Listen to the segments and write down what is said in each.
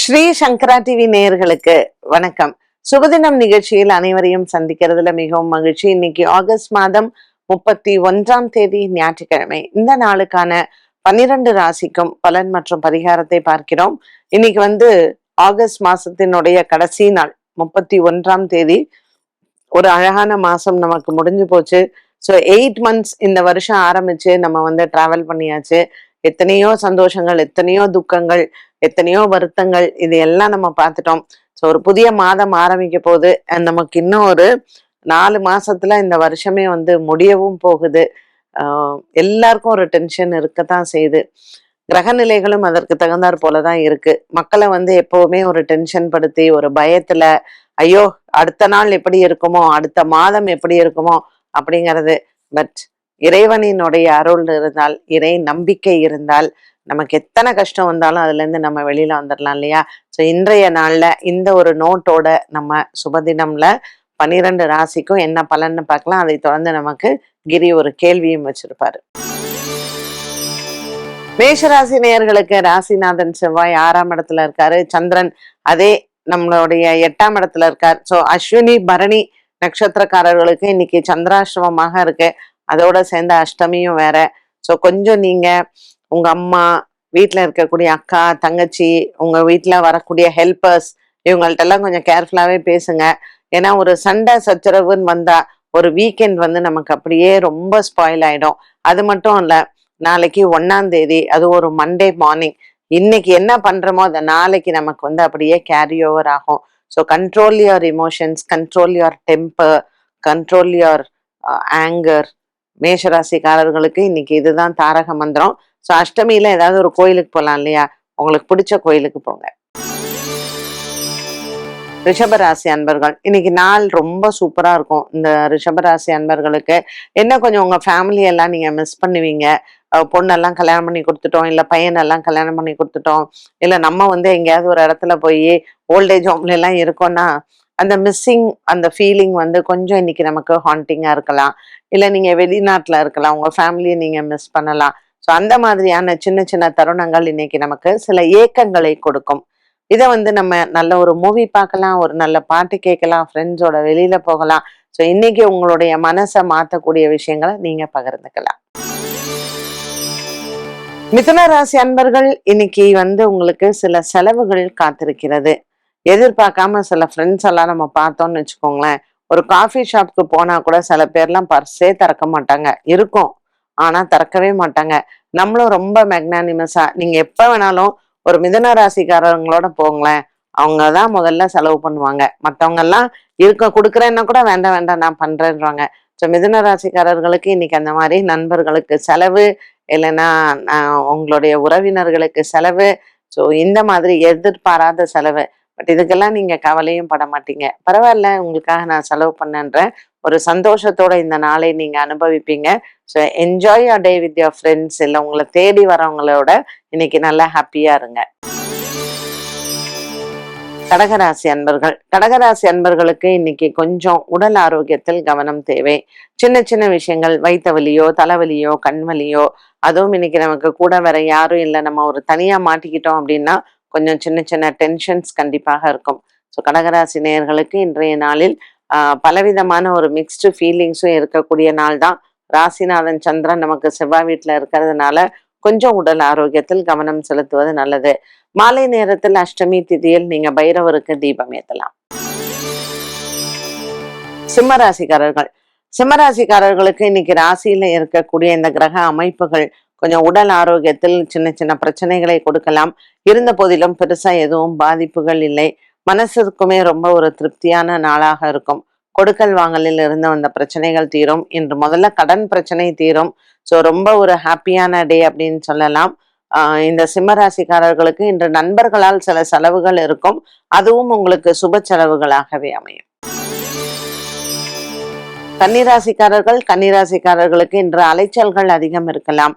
ஸ்ரீ சங்கரா TV நேயர்களுக்கு வணக்கம். சுபதினம் நிகழ்ச்சியில் அனைவரையும் சந்திக்கிறதுல மிகவும் மகிழ்ச்சி. இன்னைக்கு ஆகஸ்ட் மாதம் முப்பத்தி ஒன்றாம் தேதி ஞாயிற்றுக்கிழமை. இந்த நாளுக்கான பன்னிரண்டு ராசிக்கும் பலன் மற்றும் பரிகாரத்தை பார்க்கிறோம். இன்னைக்கு வந்து ஆகஸ்ட் மாசத்தினுடைய கடைசி நாள் முப்பத்தி ஒன்றாம் தேதி. ஒரு அழகான மாசம் நமக்கு முடிஞ்சு போச்சு. ஸோ எயிட் மந்த்ஸ் இந்த வருஷம் ஆரம்பிச்சு நம்ம வந்து டிராவல் பண்ணியாச்சு. எத்தனையோ சந்தோஷங்கள் எத்தனையோ துக்கங்கள் எத்தனையோ வருத்தங்கள் இது எல்லாம் நம்ம பார்த்துட்டோம். ஸோ ஒரு புதிய மாதம் ஆரம்பிக்க போகுது. நமக்கு இன்னும் ஒரு நாலு மாசத்துல இந்த வருஷமே வந்து முடியவும் போகுது. எல்லாருக்கும் ஒரு டென்ஷன் இருக்கத்தான் செய்யுது. கிரகநிலைகளும் அதற்கு தகுந்தாற் போலதான் இருக்கு. மக்களை வந்து எப்பவுமே ஒரு டென்ஷன் படுத்தி ஒரு பயத்துல ஐயோ அடுத்த நாள் எப்படி இருக்குமோ அடுத்த மாதம் எப்படி இருக்குமோ அப்படிங்கிறது. பட் இறைவனினுடைய அருள் இருந்தால் இறை நம்பிக்கை இருந்தால் நமக்கு எத்தனை கஷ்டம் வந்தாலும் அதுல இருந்து நம்ம வெளியில வந்துடலாம் இல்லையா? ஸோ இன்றைய நாள்ல இந்த ஒரு நோட்டோட நம்ம சுபதினம்ல பன்னிரெண்டு ராசிக்கும் என்ன பலன்னு பார்க்கலாம். அதை தொடர்ந்து நமக்கு கிரி ஒரு கேள்வியும் வச்சிருப்பாரு. மேஷராசி நேயர்களுக்கு ராசிநாதன் செவ்வாய் ஆறாம் இடத்துல இருக்காரு. சந்திரன் அதே நம்மளுடைய எட்டாம் இடத்துல இருக்கார். ஸோ அஸ்வினி பரணி நட்சத்திரக்காரர்களுக்கு இன்னைக்கு சந்திராசிரமமாக இருக்கு. அதோட சேர்ந்த அஷ்டமியும் வேற. ஸோ கொஞ்சம் நீங்க உங்க அம்மா வீட்டில் இருக்கக்கூடிய அக்கா தங்கச்சி உங்க வீட்டில் வரக்கூடிய ஹெல்பர்ஸ் இவங்கள்ட்ட எல்லாம் கொஞ்சம் கேர்ஃபுல்லாவே பேசுங்க. ஏன்னா ஒரு சண்டை சச்சரவுன்னு வந்தா ஒரு வீக்கெண்ட் வந்து நமக்கு அப்படியே ரொம்ப ஸ்பாயில் ஆயிடும். அது மட்டும் இல்ல நாளைக்கு ஒன்னாம் தேதி அது ஒரு மண்டே மார்னிங் இன்னைக்கு என்ன பண்றோமோ அதை நாளைக்கு நமக்கு வந்து அப்படியே கேரி ஓவர் ஆகும். So control your emotions control your temper control your anger மேஷராசிக்காரர்களுக்கு இன்னைக்கு இதுதான் தாரக மந்திரம். ஸோ அஷ்டமியில ஏதாவது ஒரு கோயிலுக்கு போகலாம் இல்லையா? உங்களுக்கு பிடிச்ச கோயிலுக்கு போங்க. ரிஷபராசி அன்பர்கள் இன்னைக்கு நாள் ரொம்ப சூப்பரா இருக்கும். இந்த ரிஷபராசி அன்பர்களுக்கு என்ன கொஞ்சம் உங்க ஃபேமிலி எல்லாம் நீங்க மிஸ் பண்ணுவீங்க? பொண்ணெல்லாம் கல்யாணம் பண்ணி கொடுத்துட்டோம் இல்ல பையனெல்லாம் கல்யாணம் பண்ணி கொடுத்துட்டோம் இல்ல நம்ம வந்து எங்கேயாவது ஒரு இடத்துல போய் ஓல்டேஜ் ஹோம்ல எல்லாம் இருக்கோம்னா அந்த மிஸ்ஸிங் அந்த ஃபீலிங் வந்து கொஞ்சம் இன்னைக்கு நமக்கு ஹாண்டிங்காக இருக்கலாம். இல்லை நீங்கள் வெளிநாட்டில் இருக்கலாம். உங்கள் ஃபேமிலியை நீங்கள் மிஸ் பண்ணலாம். ஸோ அந்த மாதிரியான சின்ன சின்ன தருணங்கள் இன்னைக்கு நமக்கு சில ஏக்கங்களை கொடுக்கும். இதை வந்து நம்ம நல்ல ஒரு மூவி பார்க்கலாம் ஒரு நல்ல பாட்டு கேட்கலாம் ஃப்ரெண்ட்ஸோட வெளியில போகலாம். ஸோ இன்னைக்கு உங்களுடைய மனசை மாற்றக்கூடிய விஷயங்களை நீங்க பகிர்ந்துக்கலாம். மிதுன ராசி அன்பர்கள் இன்னைக்கு வந்து உங்களுக்கு சில செலவுகள் காத்திருக்கிறது. எதிர்பார்க்காம சில ஃப்ரெண்ட்ஸ் எல்லாம் நம்ம பார்த்தோம்னு வச்சுக்கோங்களேன். ஒரு காஃபி ஷாப்க்கு போனா கூட சில பேர்லாம் பர்ஸே திறக்க மாட்டாங்க. இருக்கும். ஆனா திறக்கவே மாட்டாங்க. நம்மளும் ரொம்ப மெக்னானிமஸா நீங்க எப்ப வேணாலும் ஒரு மிதன ராசிக்காரங்களோட போங்களேன். அவங்க தான் முதல்ல செலவு பண்ணுவாங்க. மற்றவங்க எல்லாம் இருக்க கொடுக்குறேன்னா கூட வேண்டாம் வேண்டாம் நான் பண்றேன்றாங்க. ஸோ மிதுன ராசிக்காரர்களுக்கு இன்னைக்கு அந்த மாதிரி நண்பர்களுக்கு செலவு இல்லைன்னா உங்களுடைய உறவினர்களுக்கு செலவு. ஸோ இந்த மாதிரி எதிர்பாராத செலவு. பட் இதுக்கெல்லாம் நீங்க கவலையும் பட மாட்டீங்க. பரவாயில்ல உங்களுக்காக நான் செலவு பண்ணன்ற ஒரு சந்தோஷத்தோட இந்த நாளை நீங்க அனுபவிப்பீங்க. So enjoy a day with your friends இல்லை உங்களை தேடி வரவங்களோட இன்னைக்கு நல்லா ஹாப்பியா இருங்க. கடகராசி அன்பர்கள். கடகராசி அன்பர்களுக்கு இன்னைக்கு கொஞ்சம் உடல் ஆரோக்கியத்தில் கவனம் தேவை. சின்ன சின்ன விஷயங்கள் வயிற்று வலியோ தலைவலியோ கண்வலியோ அதுவும் இன்னைக்கு நமக்கு கூட வேற யாரும் இல்லை. நம்ம ஒரு தனியா மாட்டிக்கிட்டோம் அப்படின்னா கொஞ்சம் சின்ன சின்ன டென்ஷன்ஸ் கண்டிப்பாக இருக்கும். ஸோ கடகராசி நேயர்களுக்கு இன்றைய நாளில் ஆஹ், பலவிதமான ஒரு மிக்ஸ்டு ஃபீலிங்ஸும் இருக்கக்கூடிய நாள் தான். ராசிநாதன் சந்திரன் நமக்கு செவ்வாய் வீட்டில் இருக்கிறதுனால கொஞ்சம் உடல் ஆரோக்கியத்தில் கவனம் செலுத்துவது நல்லது. மாலை நேரத்தில் அஷ்டமி திதியில் நீங்க பைரவருக்கு தீபம் ஏத்தலாம். சிம்மராசிக்காரர்கள். சிம்மராசிக்காரர்களுக்கு இன்னைக்கு ராசியில இருக்கக்கூடிய இந்த கிரக அமைப்புகள் கொஞ்சம் உடல் ஆரோக்கியத்தில் சின்ன சின்ன பிரச்சனைகளை கொடுக்கலாம். இருந்த போதிலும் பெருசா எதுவும் பாதிப்புகள் இல்லை. மனசுக்குமே ரொம்ப ஒரு திருப்தியான நாளாக இருக்கும். கொடுக்கல் வாங்கலில் இருந்து வந்த பிரச்சனைகள் தீரும். இன்று முதல்ல கடன் பிரச்சனை தீரும். ஸோ ரொம்ப ஒரு ஹாப்பியான டே அப்படின்னு சொல்லலாம். ஆஹ் இந்த சிம்மராசிக்காரர்களுக்கு இன்று நண்பர்களால் சில செலவுகள் இருக்கும். அதுவும் உங்களுக்கு சுப செலவுகளாகவே அமையும். கன்னிராசிக்காரர்கள் கன்னிராசிக்காரர்களுக்கு இன்று அலைச்சல்கள் அதிகம் இருக்கலாம்.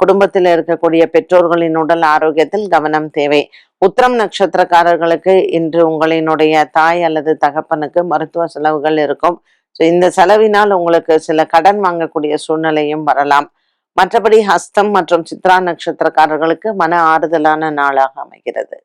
குடும்பத்தில் இருக்கக்கூடிய பெற்றோர்களின் உடல் ஆரோக்கியத்தில் கவனம் தேவை. உத்திரம் நட்சத்திரக்காரர்களுக்கு இன்று உங்களினுடைய தாய் அல்லது தகப்பனுக்கு மருத்துவ செலவுகள் இருக்கும். ஸோ இந்த செலவினால் உங்களுக்கு சில கடன் வாங்கக்கூடிய சூழ்நிலையும் வரலாம். மற்றபடி ஹஸ்தம் மற்றும் சித்ரா நட்சத்திரக்காரர்களுக்கு மன ஆறுதலான நாளாக அமைகிறது.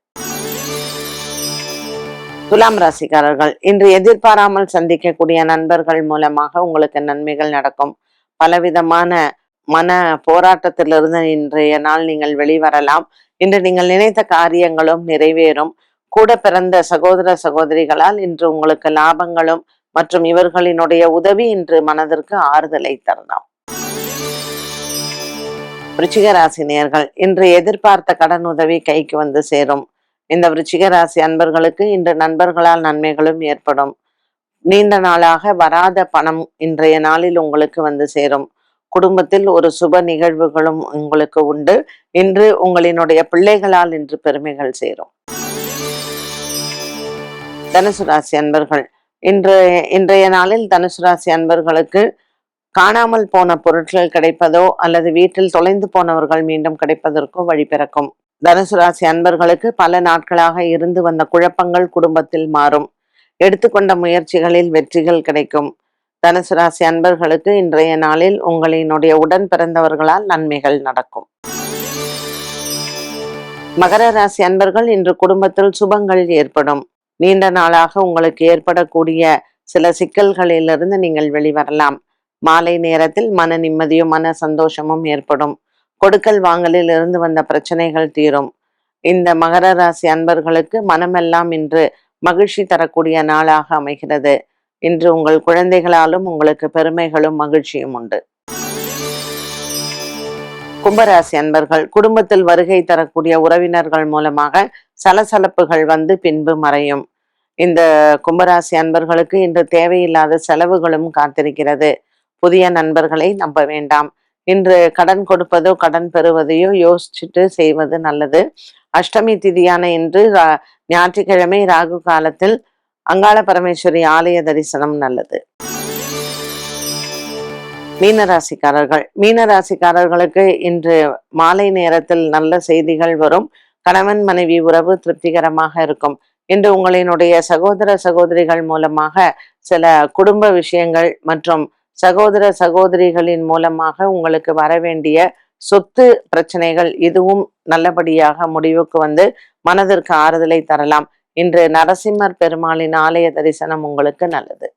துலாம் ராசிக்காரர்கள் இன்று எதிர்பாராமல் சந்திக்கக்கூடிய நண்பர்கள் மூலமாக உங்களுக்கு நன்மைகள் நடக்கும். பலவிதமான மன போராட்டத்திலிருந்து இன்றைய நாள் நீங்கள் வெளிவரலாம். இன்று நீங்கள் நினைத்த காரியங்களும் நிறைவேறும். கூட பிறந்த சகோதர சகோதரிகளால் இன்று உங்களுக்கு லாபங்களும் மற்றும் இவர்களினுடைய உதவி இன்று மனதிற்கு ஆறுதலை தரலாம். விருச்சிக நேர்கள் இன்று எதிர்பார்த்த கடன் உதவி கைக்கு வந்து சேரும். இந்த விருச்சிக ராசி அன்பர்களுக்கு இன்று நண்பர்களால் நன்மைகளும் ஏற்படும். நீண்ட நாளாக வராத பணம் இன்றைய நாளில் உங்களுக்கு வந்து சேரும். குடும்பத்தில் ஒரு சுப நிகழ்வுகளும் உங்களுக்கு உண்டு. இன்று உங்களினுடைய பிள்ளைகளால் இன்று பெருமைகள் சேரும். தனுசு ராசி அன்பர்கள் இன்று இன்றைய நாளில் தனுசு ராசி அன்பர்களுக்கு காணாமல் போன பொருட்கள் கிடைப்பதோ அல்லது வீட்டில் தொலைந்து போனவர்கள் மீண்டும் கிடைப்பதற்கோ வழி பிறக்கும். தனுசு ராசி அன்பர்களுக்கு பல நாட்களாக இருந்து வந்த குழப்பங்கள் குடும்பத்தில் மாறும். எடுத்துக்கொண்ட முயற்சிகளில் வெற்றிகள் கிடைக்கும். தனுசு ராசி அன்பர்களுக்கு இன்றைய நாளில் உங்களினுடைய உடன் பிறந்தவர்களால் நன்மைகள் நடக்கும். மகர ராசி அன்பர்கள் இன்று குடும்பத்தில் சுபங்கள் ஏற்படும். நீண்ட நாளாக உங்களுக்கு ஏற்படக்கூடிய சில சிக்கல்களிலிருந்து நீங்கள் வெளிவரலாம். மாலை நேரத்தில் மன நிம்மதியும் மன சந்தோஷமும் ஏற்படும். கொடுக்கல் வாங்கலில் இருந்து வந்த பிரச்சனைகள் தீரும். இந்த மகர ராசி அன்பர்களுக்கு மனமெல்லாம் இன்று மகிழ்ச்சி தரக்கூடிய நாளாக அமைகிறது. இன்று உங்கள் குழந்தைகளாலும் உங்களுக்கு பெருமைகளும் மகிழ்ச்சியும் உண்டு. கும்பராசி அன்பர்கள் குடும்பத்தில் வருகை தரக்கூடிய உறவினர்கள் மூலமாக சலசலப்புகள் வந்து பின்பு மறையும். இந்த கும்பராசி அன்பர்களுக்கு இன்று தேவையில்லாத செலவுகளும் காத்திருக்கிறது. புதிய நண்பர்களை நம்ப வேண்டாம். இன்று கடன் கொடுப்பதோ கடன் பெறுவதையோ யோசிச்சுட்டு செய்வது நல்லது. அஷ்டமி திதியான இன்று ஞாயிற்றுக்கிழமை ராகு காலத்தில் அங்காள பரமேஸ்வரி ஆலய தரிசனம் நல்லது. மீனராசிக்காரர்கள். மீனராசிக்காரர்களுக்கு இன்று மாலை நேரத்தில் நல்ல செய்திகள் வரும். கணவன் மனைவி உறவு திருப்திகரமாக இருக்கும். இன்று உங்களினுடைய சகோதர சகோதரிகள் மூலமாக சில குடும்ப விஷயங்கள் மற்றும் சகோதர சகோதரிகளின் மூலமாக உங்களுக்கு வர வேண்டிய சொத்து பிரச்சனைகள் இதுவும் நல்லபடியாக முடிவுக்கு வந்து மனதிற்கு ஆறுதலை தரலாம். இன்று நரசிம்மர் பெருமாளின் ஆலய தரிசனம் உங்களுக்கு நல்லது.